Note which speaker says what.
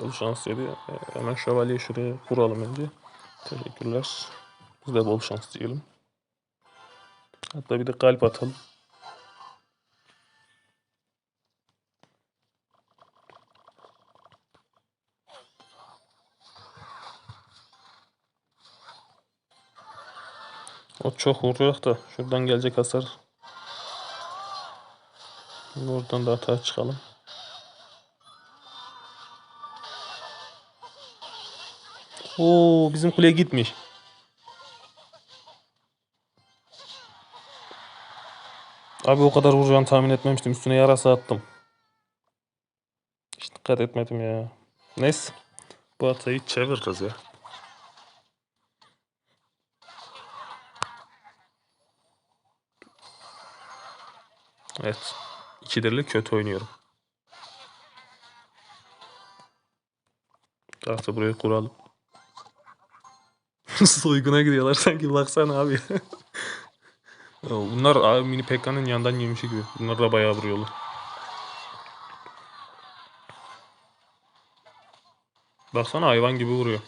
Speaker 1: Bol şans dedi. Ee, hemen şövalyeyi şuraya kuralım önce. Teşekkürler. Biz de bol şans diyelim. Hatta bir de kalp atalım. O çok vuruyor da şuradan gelecek hasar. Buradan da hata çıkalım. Oo bizim kule gitmiş. Abi o kadar vuracağını tahmin etmemiştim. Üstüne yarasa attım. Hiç dikkat etmedim ya. Neyse. Bu hatayı çeviririz ya. Evet. İkidirli kötü oynuyorum. Artık buraya kuralım. Soyguna gidiyorlar sanki baksana abi. Bunlar abi mini Pekka'nın yandan yemişi gibi. Bunlar da bayağı vuruyorlar. Baksana hayvan gibi vuruyor.